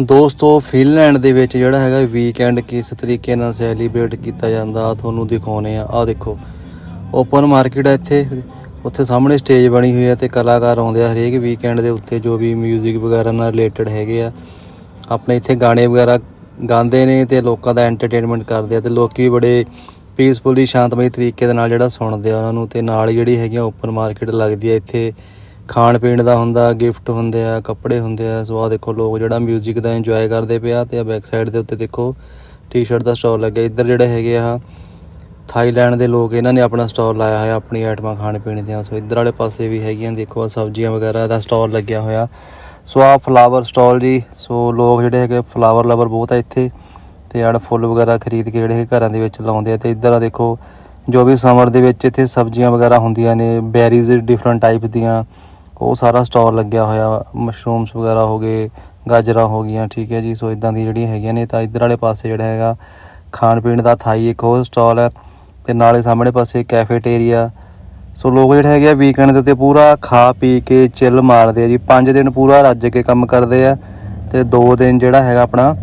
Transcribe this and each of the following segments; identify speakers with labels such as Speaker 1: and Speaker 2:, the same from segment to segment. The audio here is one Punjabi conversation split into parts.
Speaker 1: ਦੋਸਤੋ, ਫਿਨਲੈਂਡ ਦੇ ਵਿੱਚ ਜਿਹੜਾ ਹੈਗਾ ਵੀਕਐਂਡ ਕਿਸ ਤਰੀਕੇ ਨਾਲ ਸੈਲੀਬ੍ਰੇਟ ਕੀਤਾ ਜਾਂਦਾ ਆ ਤੁਹਾਨੂੰ ਦਿਖਾਉਨੇ ਆ। ਆ ਦੇਖੋ ਓਪਨ ਮਾਰਕੀਟ ਆ ਇੱਥੇ। ਉੱਥੇ ਸਾਹਮਣੇ ਸਟੇਜ ਬਣੀ ਹੋਈ ਹੈ ਤੇ ਕਲਾਕਾਰ ਆਉਂਦੇ ਆ ਹਰੇਕ ਵੀਕਐਂਡ ਦੇ ਉੱਤੇ, ਜੋ ਵੀ 뮤직 ਵਗੈਰਾ ਨਾਲ ਰਿਲੇਟਡ ਹੈਗੇ ਆ। ਆਪਣੇ ਇੱਥੇ ਗਾਣੇ ਵਗੈਰਾ ਗਾਉਂਦੇ ਨੇ ਤੇ ਲੋਕਾਂ ਦਾ ਐਂਟਰਟੇਨਮੈਂਟ ਕਰਦੇ ਆ ਤੇ ਲੋਕੀ ਵੀ ਬੜੇ ਪੀਸਫੁਲੀ ਸ਼ਾਂਤਮਈ ਤਰੀਕੇ ਦੇ ਨਾਲ ਜਿਹੜਾ ਸੁਣਦੇ ਆ ਉਹਨਾਂ ਨੂੰ ਤੇ ਨਾਲ ਜਿਹੜੀ ਹੈਗੀ ਓਪਨ ਮਾਰਕੀਟ ਲੱਗਦੀ ਆ ਇੱਥੇ। ਖਾਣ ਪੀਣ ਦਾ ਹੁੰਦਾ ਗਿਫਟ ਹੁੰਦੇ ਆ, ਕੱਪੜੇ ਹੁੰਦੇ ਆ। ਸੋ ਆ ਦੇਖੋ ਲੋਕ ਜਿਹੜਾ 뮤직 ਦਾ ਇੰਜੋਏ ਕਰਦੇ ਪਿਆ ਤੇ ਆ ਬੈਕ ਸਾਈਡ ਦੇ ਉੱਤੇ ਦੇਖੋ ਟੀ-ਸ਼ਰਟ ਦਾ ਸਟਾਲ ਲੱਗਿਆ। ਇੱਧਰ ਜਿਹੜੇ ਹੈਗੇ ਆ, ਥਾਈਲੈਂਡ ਦੇ ਲੋਕ, ਇਹਨਾਂ ਨੇ ਆਪਣਾ ਸਟਾਲ ਲਾਇਆ ਹੋਇਆ, ਆਪਣੀ ਆਈਟਮਾਂ ਖਾਣ ਪੀਣ ਦੀਆਂ। ਸੋ ਇੱਧਰ ਵਾਲੇ ਪਾਸੇ ਵੀ ਹੈਗੀਆਂ, ਦੇਖੋ ਆ ਸਬਜ਼ੀਆਂ ਵਗੈਰਾ ਦਾ ਸਟਾਲ ਲੱਗਿਆ ਹੋਇਆ। ਸੋ ਆ ਫਲਾਵਰ ਸਟਾਲ ਜੀ, ਸੋ ਲੋਕ ਜਿਹੜੇ ਹੈਗੇ ਫਲਾਵਰ ਲਵਰ ਬਹੁਤ ਆ ਇੱਥੇ। ਤੇ ਆੜ ਫੁੱਲ ਵਗੈਰਾ ਖਰੀਦ ਕੇ ਜਿਹੜੇ ਘਰਾਂ ਦੇ ਵਿੱਚ ਲਾਉਂਦੇ ਆ। ਤੇ ਇੱਧਰ ਆ ਦੇਖੋ, ਜੋ ਵੀ ਸਮਰ ਦੇ ਵਿੱਚ ਇੱਥੇ ਸਬਜ਼ੀਆਂ ਵਗੈਰਾ ਹੁੰਦੀਆਂ ਨੇ ਬੈਰੀਜ਼ ਡਿਫਰੈਂਟ ਟਾਈਪ ਦੀਆਂ। ਉਹ ਸਾਰਾ ਸਟਾਲ ਲੱਗਿਆ ਹੋਇਆ, ਮਸ਼ਰੂਮਸ ਵਗੈਰਾ ਹੋ ਗਏ, ਗਾਜਰਾਂ ਹੋ ਗਈਆਂ, ਠੀਕ ਹੈ ਜੀ, ਸੋ ਇਦਾਂ ਦੀ ਜਿਹੜੀਆਂ ਹੈਗੀਆਂ ਨੇ, ਤਾਂ ਇੱਧਰ ਵਾਲੇ ਪਾਸੇ ਜਿਹੜਾ ਹੈਗਾ, ਖਾਣ ਪੀਣ ਦਾ ਥਾਈ ਇੱਕ ਹੋਰ ਸਟਾਲ ਹੈ, ਤੇ ਨਾਲੇ ਸਾਹਮਣੇ ਪਾਸੇ ਕੈਫੇਟੇਰੀਆ ਸੋ ਲੋਕ ਜਿਹੜੇ ਹੈਗੇ ਆ ਵੀਕਐਂਡ ਦੇ ਉੱਤੇ ਪੂਰਾ ਖਾ ਪੀ ਕੇ ਚਿੱਲ ਮਾਰਦੇ ਆ ਜੀ 5 ਦਿਨ ਪੂਰਾ ਰੱਜ ਕੇ ਕੰਮ ਕਰਦੇ ਆ, ਤੇ 2 ਦਿਨ ਜਿਹੜਾ ਹੈਗਾ ਆਪਣਾ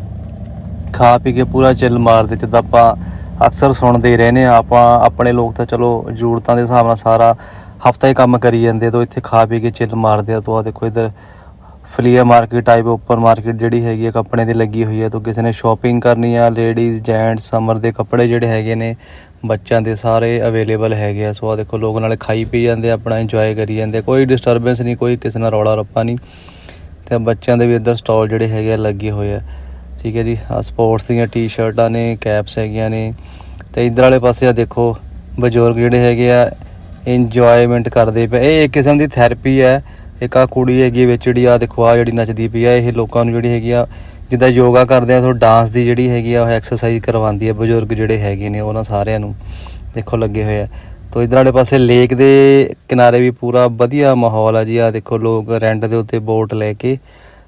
Speaker 1: ਖਾ ਪੀ ਕੇ ਪੂਰਾ ਚਿੱਲ ਮਾਰਦੇ, ਜਿੱਦਾਂ ਆਪਾਂ ਅਕਸਰ ਸੁਣਦੇ ਹੀ ਰਹਿੰਦੇ ਆ ਆਪਾਂ ਆਪਣੇ ਲੋਕ ਤਾਂ ਚਲੋ ਜ਼ਰੂਰਤਾਂ ਦੇ ਹਿਸਾਬ ਨਾਲ ਸਾਰਾ ਹਫਤਾ ਹੀ ਕੰਮ ਕਰੀ ਜਾਂਦੇ ਤੋਂ ਇੱਥੇ ਖਾ ਪੀ ਕੇ ਚਿੱਲ ਮਾਰਦੇ ਆ, ਤੋਂ ਆ ਦੇਖੋ ਇੱਧਰ ਫਲੀਆ ਮਾਰਕੀਟ ਟਾਈਪ ਓਪਨ ਮਾਰਕੀਟ ਜਿਹੜੀ ਹੈਗੀ ਆ, ਕੱਪੜੇ ਦੀ ਲੱਗੀ ਹੋਈ ਹੈ ਤੋਂ ਕਿਸੇ ਨੇ ਸ਼ਾਪਿੰਗ ਕਰਨੀ ਆ ਲੇਡੀਜ਼ ਜੈਂਟਸ ਸਮਰ ਦੇ ਕੱਪੜੇ ਜਿਹੜੇ ਹੈਗੇ ਨੇ, ਬੱਚਿਆਂ ਦੇ ਸਾਰੇ ਅਵੇਲੇਬਲ ਹੈਗੇ ਆ। ਸੋ ਆ ਦੇਖੋ ਲੋਕ ਨਾਲੇ ਖਾਈ ਪੀ ਜਾਂਦੇ ਆਪਣਾ ਇੰਜੋਏ ਕਰੀ ਜਾਂਦੇ ਕੋਈ ਡਿਸਟਰਬੈਂਸ ਨਹੀਂ, ਕੋਈ ਕਿਸੇ ਨਾਲ ਰੌਲਾ ਰੱਪਾ ਨਹੀਂ। ਤੇ ਬੱਚਿਆਂ ਦੇ ਵੀ ਇੱਧਰ ਸਟਾਲ ਜਿਹੜੇ ਹੈਗੇ ਆ, ਲੱਗੇ ਹੋਏ ਆ। ਠੀਕ ਹੈ ਜੀ ਆ ਸਪੋਰਟਸ ਦੀਆਂ ਟੀ-ਸ਼ਰਟਾਂ ਨੇ ਕੈਪਸ ਹੈਗੀਆਂ ਨੇ। ਤੇ ਇੱਧਰ ਵਾਲੇ ਪਾਸੇ ਆ ਦੇਖੋ ਬਜ਼ੁਰਗ ਜਿਹੜੇ ਹੈਗੇ ਆ ਇੰਜੋਇਮੈਂਟ ਕਰਦੇ ਪਏ। ਇਹ ਇੱਕ ਕਿਸਮ ਦੀ ਥੈਰੇਪੀ ਹੈ। ਇੱਕ ਆ ਕੁੜੀ ਹੈਗੀ ਵਿੱਚ ਜਿਹੜੀ ਆ ਦੇਖੋ ਆ ਜਿਹੜੀ ਨੱਚਦੀ ਪਈ ਆ, ਇਹ ਲੋਕਾਂ ਨੂੰ ਜਿਹੜੀ ਹੈਗੀ ਆ, ਜਿੱਦਾਂ ਯੋਗਾ ਕਰਦੇ ਆ ਸੋ ਡਾਂਸ ਦੀ ਜਿਹੜੀ ਹੈਗੀ ਆ, ਉਹ ਐਕਸਰਸਾਈਜ਼ ਕਰਵਾਉਂਦੀ ਆ, ਬਜ਼ੁਰਗ ਜਿਹੜੇ ਹੈਗੇ ਨੇ, ਉਹਨਾਂ ਸਾਰਿਆਂ ਨੂੰ ਦੇਖੋ ਲੱਗੇ ਹੋਏ ਆ। ਤੋ ਇਧਰ ਵਾਲੇ ਪਾਸੇ ਲੇਕ ਦੇ ਕਿਨਾਰੇ ਵੀ ਪੂਰਾ ਵਧੀਆ ਮਾਹੌਲ ਆ ਜੀ। ਆ ਦੇਖੋ ਲੋਕ ਰੈਂਟ ਦੇ ਉੱਤੇ ਬੋਟ ਲੈ ਕੇ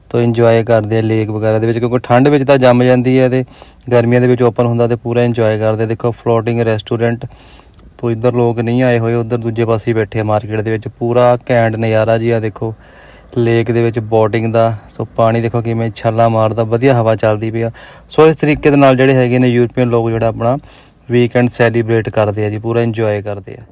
Speaker 1: ਤੋ ਇੰਜੋਏ ਕਰਦੇ ਆ ਲੇਕ ਵਗੈਰਾ ਦੇ ਵਿੱਚ, ਕਿਉਂਕਿ ਠੰਡ ਵਿੱਚ ਤਾਂ ਜੰਮ ਜਾਂਦੀ ਹੈ ਤੇ ਗਰਮੀਆਂ ਦੇ ਵਿੱਚ ਓਪਨ ਹੁੰਦਾ ਤੇ ਪੂਰਾ ਇੰਜੋਏ ਕਰਦੇ ਦੇਖੋ ਫਲੋਟਿੰਗ ਰੈਸਟੋਰੈਂਟ ਤੋ ਇੱਧਰ ਲੋਕ ਨਹੀਂ ਆਏ ਹੋਏ, ਉਧਰ ਦੂਜੇ ਪਾਸੇ ਬੈਠੇ ਆ ਮਾਰਕੀਟ ਦੇ ਵਿੱਚ। ਪੂਰਾ ਘੈਂਟ ਨਜ਼ਾਰਾ ਜੀ ਆ ਦੇਖੋ। ਲੇਕ ਦੇ ਵਿੱਚ ਬੋਟਿੰਗ ਦਾ, ਸੋ ਪਾਣੀ ਦੇਖੋ ਕਿਵੇਂ ਛੱਲਾ ਮਾਰਦਾ, ਵਧੀਆ ਹਵਾ ਚੱਲਦੀ ਪਈ ਆ। ਸੋ ਇਸ ਤਰੀਕੇ ਦੇ ਨਾਲ ਜਿਹੜੇ ਹੈਗੇ ਨੇ ਯੂਰਪੀਅਨ ਲੋਕ ਜਿਹੜਾ ਆਪਣਾ ਵੀਕਐਂਡ ਸੈਲੀਬ੍ਰੇਟ ਕਰਦੇ ਆ ਜੀ, ਪੂਰਾ ਇੰਜੋਏ ਕਰਦੇ ਆ।